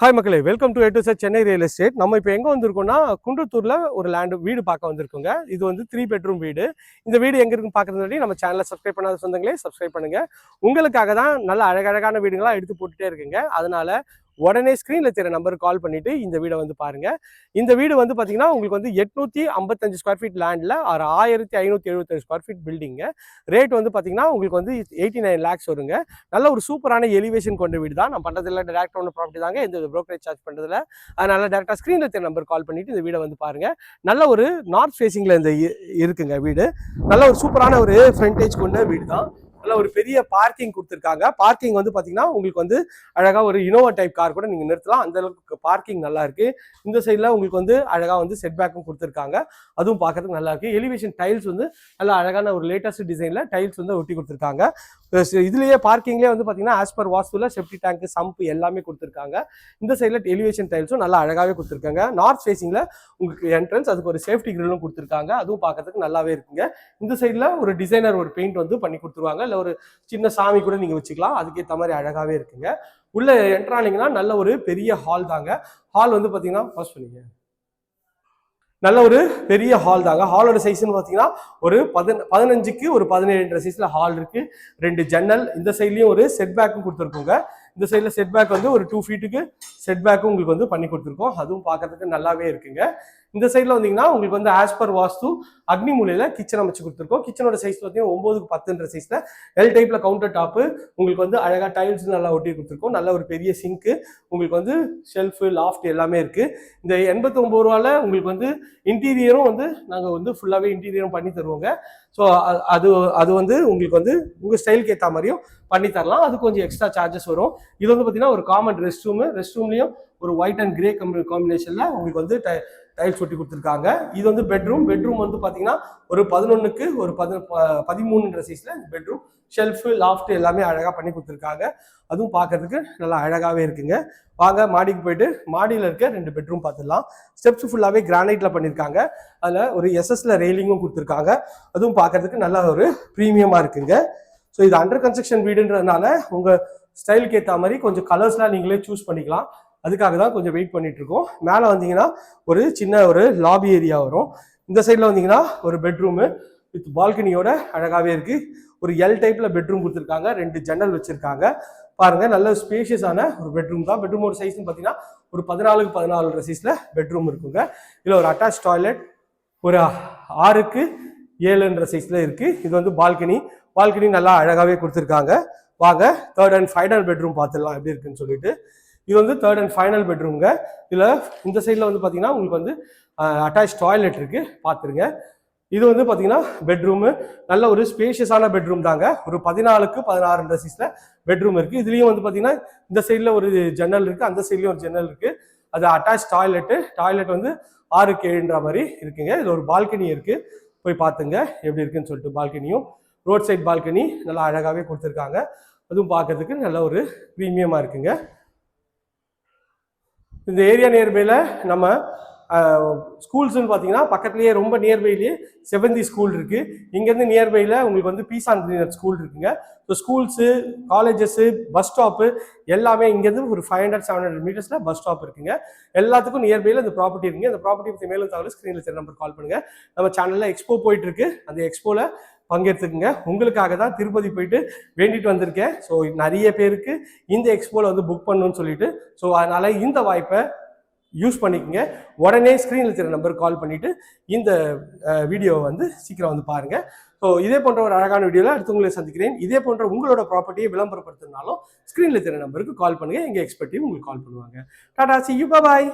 Hi மக்களே. Welcome to A to Chennai real estate நம்ம இப்போ எங்கே வந்திருக்கோம்னா குன்றத்தூரில் ஒரு லேண்டு வீடு பார்க்க வந்திருக்கோங்க. இது வந்து த்ரீ பெட்ரூம் வீடு. இந்த வீடு எங்கே இருக்குன்னு பார்க்கறது நம்ம சேனலை சப்ஸ்கிரைப் பண்ணாத சொந்தங்களே சப்ஸ்கிரைப் பண்ணுங்க. உங்களுக்காக தான் நல்ல அழகழகான வீடுங்களா எடுத்து போட்டுகிட்டே இருக்குங்க. அதனால் உடனே ஸ்க்ரீனில் தெரிய நம்பருக்கு கால் பண்ணிட்டு இந்த வீடை வந்து பாருங்க. இந்த வீடு வந்து பார்த்தீங்கன்னா உங்களுக்கு வந்து எட்நூற்றி ஐம்பத்தஞ்சு ஸ்கொயர் ஃபீட் லேண்டில் ஒரு ஆயிரத்தி ஐநூற்றி எழுபத்தஞ்சு ஸ்கொயர் ஃபீட் பில்டிங்கு ரேட் வந்து பார்த்தீங்கன்னா உங்களுக்கு வந்து எயிட்டி நைன் லேக்ஸ் வருங்க. நல்ல ஒரு சூப்பரான எலிவேஷன் கொண்ட வீடு தான். நான் பண்ணுறதில்ல டேரக்ட் ஒன்று ப்ராப்பர்ட்டி தாங்க. எந்த ப்ரோக்கரேஜ் சார்ஜ் பண்ணுறதில்ல அதனால டேரக்டாக ஸ்க்ரீனில் தெரிய நம்பர் கால் பண்ணிட்டு இந்த வீடை வந்து பாருங்க. நல்ல ஒரு நார்த் ஃபேஸிங்கில் இந்த இ- இருக்குங்க வீடு. நல்ல ஒரு சூப்பரான ஒரு ஃப்ரண்டேஜ் கொண்ட வீடு தான். நல்ல ஒரு பெரிய பார்க்கிங் கொடுத்துருக்காங்க. பார்க்கிங் வந்து பார்த்தீங்கன்னா உங்களுக்கு வந்து அழகாக ஒரு இனோவா டைப் கார் கூட நீங்கள் நிறுத்தலாம். அந்த அளவுக்கு பார்க்கிங் நல்லா இருக்கு. இந்த சைடில் உங்களுக்கு வந்து அழகாக வந்து செட் பேக்கும் கொடுத்துருக்காங்க. அதுவும் பார்க்கறதுக்கு நல்லா இருக்கு. எலிவேஷன் டைல்ஸ் வந்து நல்லா அழகான ஒரு லேட்டஸ்ட் டிசைனில் டைல்ஸ் வந்து ஒட்டி கொடுத்துருக்காங்க. இதுலயே பார்க்கிங்லேயே வந்து பார்த்தீங்கன்னா ஆஸ் பர் வாஸ்துல செப்டி டேங்க் சம்ப் எல்லாமே கொடுத்துருக்காங்க. இந்த சைடில் எலிவேஷன் டைல்ஸும் நல்லா அழகாகவே கொடுத்துருக்காங்க. நார்த் ஃபேஸிங்கில் உங்களுக்கு என்ட்ரன்ஸ் அதுக்கு ஒரு சேஃப்டி கிரில்லும் கொடுத்துருக்காங்க. அதுவும் பார்க்கறதுக்கு நல்லாவே இருக்குங்க. இந்த சைடில் ஒரு டிசைனர் ஒரு பெயிண்ட் வந்து பண்ணி கொடுத்துருவாங்க. இல்லை ஒரு சின்ன சாமி கூட நீங்கள் வச்சுக்கலாம். அதுக்கேற்ற மாதிரி அழகாகவே இருக்குங்க. உள்ள என்ட்ரானிங்கன்னா நல்ல ஒரு பெரிய ஹால் தாங்க. ஹால் வந்து பார்த்தீங்கன்னா பாஸ் பண்ணிங்க நல்ல ஒரு பெரிய ஹால் தாங்க. ஹாலோட சைஸ்னு பார்த்தீங்கன்னா ஒரு பதின பதினஞ்சுக்கு ஒரு பதினேழுன்ற சைஸில் ஹால் இருக்கு. ரெண்டு ஜன்னல் இந்த சைட்லேயும் ஒரு செட் பேக்கும் கொடுத்துருக்கோங்க. இந்த சைடில் செட் பேக் வந்து ஒரு டூ ஃபீட்டுக்கு செட் பேக்கும் உங்களுக்கு வந்து பண்ணி கொடுத்துருக்கோம். அதுவும் பார்க்கறதுக்கு நல்லாவே இருக்குங்க. இந்த சைடில் வந்தீங்கன்னா உங்களுக்கு வந்து ஆஸ் பர் வாஸ்து அக்னி மூலையில் கிச்சன் அமைச்சு கொடுத்துருக்கோம். கிச்சனோட சைஸ் பார்த்தீங்கன்னா ஒம்போதுக்கு பத்துன்ற சைஸில் எல் டைப்பில் கவுண்டர் டாப்பு உங்களுக்கு வந்து அழகாக டைல்ஸ் நல்லா ஒட்டி கொடுத்துருக்கோம். நல்ல ஒரு பெரிய சிங்க்கு உங்களுக்கு வந்து ஷெல்ஃபு லாஃப்ட் எல்லாமே இருக்குது இந்த எண்பத்தி ஒம்பது ரூபாவில் உங்களுக்கு வந்து இன்டீரியரும் வந்து நாங்கள் வந்து ஃபுல்லாகவே இன்டீரியரும் பண்ணி தருவோங்க. ஸோ அது அது வந்து உங்களுக்கு வந்து உங்கள் ஸ்டைலுக்கு ஏற்ற மாதிரியும் பண்ணி தரலாம். அது கொஞ்சம் எக்ஸ்ட்ரா சார்ஜஸ் வரும். இது வந்து பார்த்தீங்கன்னா ஒரு காமன் ரெஸ்ட் ரூமு ரெஸ்ட் ரூம்லேயும் ஒரு ஒயிட் அண்ட் கிரே கம்பி காம்பினேஷனில் உங்களுக்கு வந்து டைல்ஸ் ஒட்டி கொடுத்துருக்காங்க. இது வந்து பெட்ரூம் பெட்ரூம் வந்து பார்த்தீங்கன்னா ஒரு பதினொன்றுக்கு ஒரு பதி ப- பதிமூணுன்ற சைஸில் பெட்ரூம் ஷெல்ஃபு லாஃப்ட் எல்லாமே அழகாக பண்ணி கொடுத்துருக்காங்க. அதுவும் பார்க்கறதுக்கு நல்லா அழகாகவே இருக்குங்க. வாங்க மாடிக்கு போயிட்டு மாடியில் இருக்க ரெண்டு பெட்ரூம் பார்த்துடலாம் ஸ்டெப்ஸ் ஃபுல்லாகவே கிரானைட்டில் பண்ணியிருக்காங்க அதில் ஒரு எஸ்எஸ்ல ரெயிலிங்கும் கொடுத்துருக்காங்க. அதுவும் பார்க்கறதுக்கு நல்ல ஒரு ப்ரீமியமாக இருக்குங்க. ஸோ இது அண்டர் கன்ஸ்ட்ரக்ஷன் வீடுன்றதுனால உங்கள் ஸ்டைலுக்கு ஏற்ற மாதிரி கொஞ்சம் கலர்ஸ்லாம் நீங்களே சூஸ் பண்ணிக்கலாம். அதுக்காக தான் கொஞ்சம் வெயிட் பண்ணிட்டு இருக்கோம் மேலே வந்தீங்கன்னா ஒரு சின்ன ஒரு லாபி ஏரியா வரும். இந்த சைடில் வந்தீங்கன்னா ஒரு பெட்ரூமு வித் பால்கனியோட அழகாகவே இருக்கு. ஒரு எல் டைப்பில் பெட்ரூம் கொடுத்துருக்காங்க. ரெண்டு ஜன்னல் வச்சுருக்காங்க. பாருங்க நல்ல ஸ்பேஷியஸான ஒரு பெட்ரூம் தான். பெட்ரூமோட சைஸ்னு பார்த்தீங்கன்னா ஒரு பதினாலுக்கு பதினாலு சைஸில் பெட்ரூம் இருக்குங்க. இதில் ஒரு அட்டாச் டாய்லெட் ஒரு ஆறுக்கு ஏழுன்ற சைஸில் இருக்குது இது வந்து பால்கனி பால்கனி நல்லா அழகாகவே கொடுத்துருக்காங்க. வாங்க தேர்ட் அண்ட் ஃபைனல் பெட்ரூம் பார்த்துடலாம். எப்படி இருக்குன்னு சொல்லிட்டு. இது வந்து தேர்ட் அண்ட் ஃபைனல் பெட்ரூம்ங்க இதில் இந்த சைடில் வந்து பார்த்தீங்கன்னா உங்களுக்கு வந்து அட்டாச் டாய்லெட் இருக்குது பார்த்துருங்க இது வந்து பார்த்தீங்கன்னா பெட்ரூமு நல்ல ஒரு ஸ்பேஷியஸான பெட்ரூம் தாங்க. ஒரு பதினாலுக்கு பதினாறுன்ற சீஸில் பெட்ரூம் இருக்குது இதுலேயும் வந்து பார்த்தீங்கன்னா இந்த சைடில் ஒரு ஜன்னல் இருக்குது அந்த சைட்லேயும் ஒரு ஜன்னல் இருக்குது அது அட்டாச் டாய்லெட்டு டாய்லெட் வந்து ஆறுக்கு ஏழுன்ற மாதிரி இருக்குங்க. இதில் ஒரு பால்கனி இருக்குது போய் பார்த்துங்க எப்படி இருக்குன்னு சொல்லிட்டு பால்கனியும் ரோட் சைட் பால்கனி நல்லா அழகாகவே கொடுத்துருக்காங்க. அதுவும் பார்க்கறதுக்கு நல்ல ஒரு ப்ரீமியமாக இருக்குங்க. இந்த ஏரியா நியர்பையில் நம்ம ஸ்கூல்ஸ்னு பார்த்தீங்கன்னா பக்கத்துலேயே ரொம்ப நியர்பைலேயே செவந்தி ஸ்கூல் இருக்குது இங்கேருந்து நியர்பையில் உங்களுக்கு வந்து பீசான் ஸ்கூல் இருக்குங்க. So schools colleges bus stop எல்லாமே இங்கேருந்து ஒரு ஃபைவ் ஹண்ட்ரட் செவன் ஹண்ட்ரட் மீட்டர்ஸில் பஸ் ஸ்டாப் இருக்குங்க. எல்லாத்துக்கும் நியர்பையில் இந்த ப்ராப்பர்ட்டி இருக்குங்க. இந்த ப்ராப்பர்ட்டி பற்றி மேலும் தகவல் ஸ்க்ரீனில் தெரிய நம்பர் கால் பண்ணுங்கள் நம்ம சேனலில் எக்ஸ்போ போயிட்டுருக்கு அந்த எக்ஸ்போவில் பங்கெடுத்துக்குங்க. உங்களுக்காக தான் திருப்பதி போயிட்டு வேண்டிட்டு வந்திருக்கேன். ஸோ நிறைய பேருக்கு இந்த எக்ஸ்போவில் வந்து புக் பண்ணணும்னு சொல்லிட்டு ஸோ அதனால் இந்த வாய்ப்பை யூஸ் பண்ணிக்கோங்க. உடனே ஸ்க்ரீனில் இருக்கிற நம்பர் கால் பண்ணிவிட்டு இந்த வீடியோவை வந்து சீக்கிரம் வந்து பாருங்கள் ஸோ இதே போன்ற ஒரு அழகான வீடியோவில் அடுத்து உங்களை சந்திக்கிறேன். இதே போன்ற உங்களோட ப்ராப்பர்ட்டியை விளம்பரப்படுத்தினாலும் ஸ்க்ரீனில் இருக்கிற நம்பருக்கு கால் பண்ணுங்கள் எங்கள் எக்ஸ்பர்ட்டையும் உங்களுக்கு கால் பண்ணுவாங்க. Tata C you bye